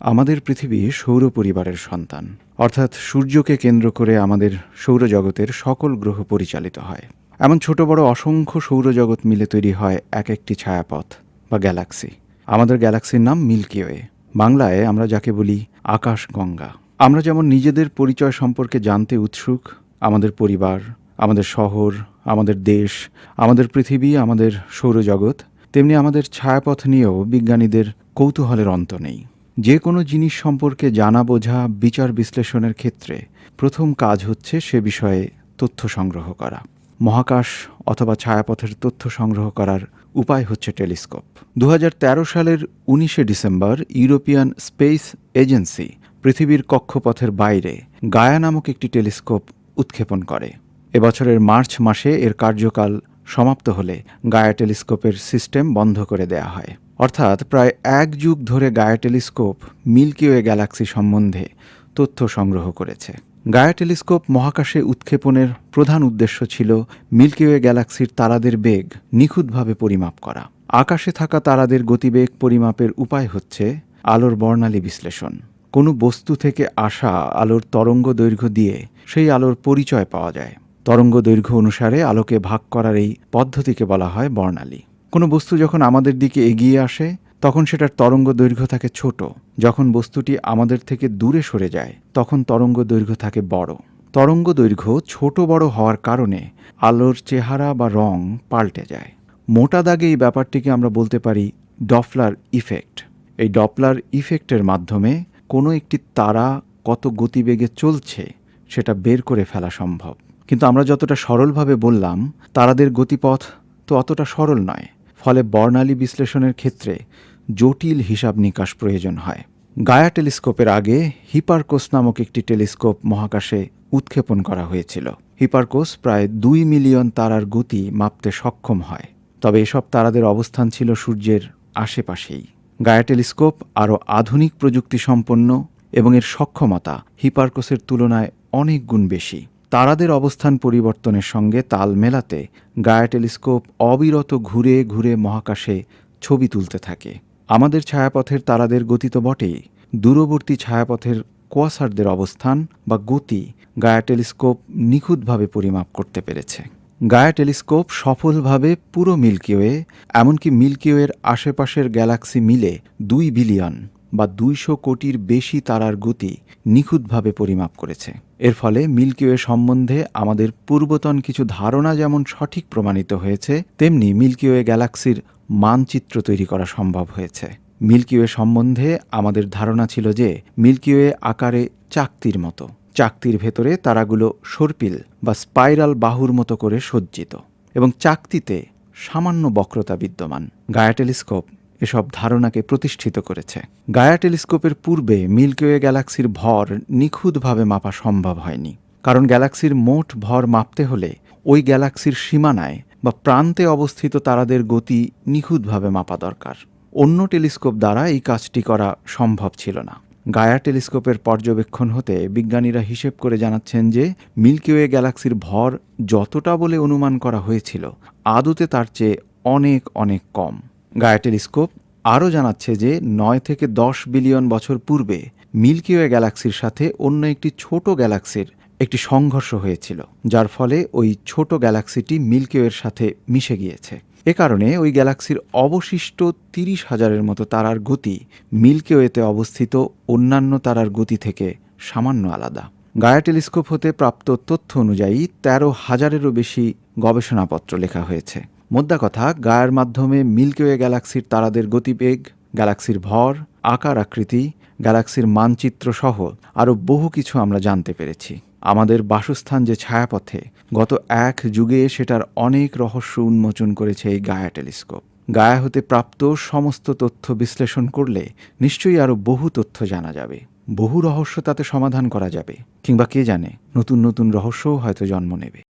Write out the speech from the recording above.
আমাদের পৃথিবী সৌর পরিবারের সন্তান। অর্থাৎ সূর্যকে কেন্দ্র করে আমাদের সৌরজগতের সকল গ্রহ পরিচালিত হয়। এমন ছোট বড় অসংখ্য সৌরজগৎ মিলে তৈরি হয় এক একটি ছায়াপথ বা গ্যালাক্সি। আমাদের গ্যালাক্সির নাম মিল্কি ওয়ে। বাংলায় আমরা যাকে বলি আকাশ গঙ্গা। আমরা যেমন নিজেদের পরিচয় সম্পর্কে জানতে উৎসুক, আমাদের পরিবার, আমাদের শহর, আমাদের দেশ, আমাদের পৃথিবী, আমাদের সৌরজগৎ, তেমনি আমাদের ছায়াপথ নিয়েও বিজ্ঞানীদের কৌতূহলের অন্ত নেই। যে কোনো জিনিস সম্পর্কে জানা বোঝা বিচার বিশ্লেষণের ক্ষেত্রে প্রথম কাজ হচ্ছে সে বিষয়ে তথ্য সংগ্রহ করা। মহাকাশ অথবা ছায়াপথের তথ্য সংগ্রহ করার উপায় হচ্ছে টেলিস্কোপ। দু হাজার তেরো সালের উনিশে ডিসেম্বর ইউরোপিয়ান স্পেস এজেন্সি পৃথিবীর কক্ষপথের বাইরে গায়া নামক একটি টেলিস্কোপ উৎক্ষেপণ করে। এবছরের মার্চ মাসে এর কার্যকাল সমাপ্ত হলে গায়া টেলিস্কোপের সিস্টেম বন্ধ করে দেয়া হয়। অর্থাৎ প্রায় এক যুগ ধরে Gaia telescope Milky Way galaxy সম্বন্ধে তথ্য সংগ্রহ করেছে। গায়া টেলিস্কোপ মহাকাশে উৎক্ষেপণের প্রধান উদ্দেশ্য ছিল মিল্কি ওয়ে গ্যালাক্সির তারাদের বেগ নিখুঁতভাবে পরিমাপ করা। আকাশে থাকা তারাদের গতিবেগ পরিমাপের উপায় হচ্ছে আলোর বর্ণালী বিশ্লেষণ। কোনো বস্তু থেকে আসা আলোর তরঙ্গ দৈর্ঘ্য দিয়ে সেই আলোর পরিচয় পাওয়া যায়। তরঙ্গ দৈর্ঘ্য অনুসারে আলোকে ভাগ করার এই পদ্ধতিকে বলা হয় বর্ণালী। কোনো বস্তু যখন আমাদের দিকে এগিয়ে আসে, তখন সেটার তরঙ্গ দৈর্ঘ্য থাকে ছোট। যখন বস্তুটি আমাদের থেকে দূরে সরে যায়, তখন তরঙ্গ দৈর্ঘ্য থাকে বড়। তরঙ্গ দৈর্ঘ্য ছোট বড় হওয়ার কারণে আলোর চেহারা বা রং পাল্টে যায়। মোটা দাগে এই ব্যাপারটিকে আমরা বলতে পারি ডফলার ইফেক্ট। এই ডপলার ইফেক্টের মাধ্যমে কোনো একটি তারা কত গতিবেগে চলছে, সেটা বের করে ফেলা সম্ভব। কিন্তু আমরা যতটা সরলভাবে বললাম, তারাদের গতিপথ তো অতটা সরল নয়। ফলে বর্ণালী বিশ্লেষণের ক্ষেত্রে জটিল হিসাব নিকাশ প্রয়োজন হয়। গায়া টেলিস্কোপের আগে হিপারকোস নামক একটি টেলিস্কোপ মহাকাশে উৎক্ষেপণ করা হয়েছিল। হিপারকোস প্রায় দুই মিলিয়ন তারার গতি মাপতে সক্ষম হয়। তবে এসব তারাদের অবস্থান ছিল সূর্যের আশেপাশেই। গায়া টেলিস্কোপ আরও আধুনিক প্রযুক্তি সম্পন্ন এবং এর সক্ষমতা হিপারকোসের তুলনায় অনেক গুণ বেশি। তারাদের অবস্থান পরিবর্তনের সঙ্গে তাল মেলাতে গায়া টেলিস্কোপ অবিরত ঘুরে ঘুরে মহাকাশে ছবি তুলতে থাকে। আমাদের ছায়াপথের তারাদের গতি তো বটেই। দূরবর্তী ছায়াপথের কোয়াসারদের অবস্থান বা গতি গায়া টেলিস্কোপ নিখুঁতভাবে পরিমাপ করতে পেরেছে। গায়া টেলিস্কোপ সফলভাবে পুরো মিল্কিওয়ে এমনকি মিল্কিওয়ের আশেপাশের গ্যালাক্সি মিলে দুই বিলিয়ন বা দুইশো কোটির বেশি তারার গতি নিখুঁতভাবে পরিমাপ করেছে। এর ফলে মিল্কিওয়ে সম্বন্ধে আমাদের পূর্বতন কিছু ধারণা যেমন সঠিক প্রমাণিত হয়েছে, তেমনি মিল্কিওয়ে গ্যালাক্সির মানচিত্র তৈরি করা সম্ভব হয়েছে। মিল্কিওয়ে সম্বন্ধে আমাদের ধারণা ছিল যে মিল্কিওয়ে আকারে চাকতির মতো। চাকতির ভেতরে তারাগুলো সর্পিল বা স্পাইরাল বাহুর মতো করে সজ্জিত এবং চাকতিতে সামান্য বক্রতা বিদ্যমান। গায়া টেলিস্কোপ এসব ধারণাকে প্রতিষ্ঠিত করেছে। গায়া টেলিস্কোপের পূর্বে মিল্কিওয়ে গ্যালাক্সির ভর নিখুঁতভাবে মাপা সম্ভব হয়নি। কারণ গ্যালাক্সির মোট ভর মাপতে হলে ওই গ্যালাক্সির সীমানায় বা প্রান্তে অবস্থিত তারাদের গতি নিখুঁতভাবে মাপা দরকার। অন্য টেলিস্কোপ দ্বারা এই কাজটি করা সম্ভব ছিল না। গায়া টেলিস্কোপের পর্যবেক্ষণ হতে বিজ্ঞানীরা হিসেব করে জানাচ্ছেন যে মিল্কিওয়ে গ্যালাক্সির ভর যতটা বলে অনুমান করা হয়েছিল, আদতে তার চেয়ে অনেক অনেক কম। গায়া টেলিস্কোপ আরও জানাচ্ছে যে নয় থেকে দশ বিলিয়ন বছর পূর্বে মিল্কিওয়ে গ্যালাক্সির সাথে অন্য একটি ছোট গ্যালাক্সির একটি সংঘর্ষ হয়েছিল, যার ফলে ওই ছোট গ্যালাক্সিটি মিল্কিওয়ের সাথে মিশে গিয়েছে। এ কারণে ওই গ্যালাক্সির অবশিষ্ট তিরিশ হাজারের মতো তারার গতি মিল্কিওয়েতে অবস্থিত অন্যান্য তারার গতি থেকে সামান্য আলাদা। গায়া টেলিস্কোপ হতে প্রাপ্ত তথ্য অনুযায়ী তেরো হাজারেরও বেশি গবেষণাপত্র লেখা হয়েছে। মোদ্দা কথা, গায়ের মাধ্যমে মিল্কিওয়ে গ্যালাক্সির তারাদের গতিবেগ, গ্যালাক্সির ভর, আকার আকৃতি, গ্যালাক্সির মানচিত্র সহ আরও বহু কিছু আমরা জানতে পেরেছি। আমাদের বাসস্থান যে ছায়াপথে, গত এক যুগে সেটার অনেক রহস্য উন্মোচন করেছে এই গায়া টেলিস্কোপ। গায়া হতে প্রাপ্ত সমস্ত তথ্য বিশ্লেষণ করলে নিশ্চয়ই আরও বহু তথ্য জানা যাবে। বহু রহস্য তাতে সমাধান করা যাবে, কিংবা কে জানে, নতুন নতুন রহস্যও হয়তো জন্ম নেবে।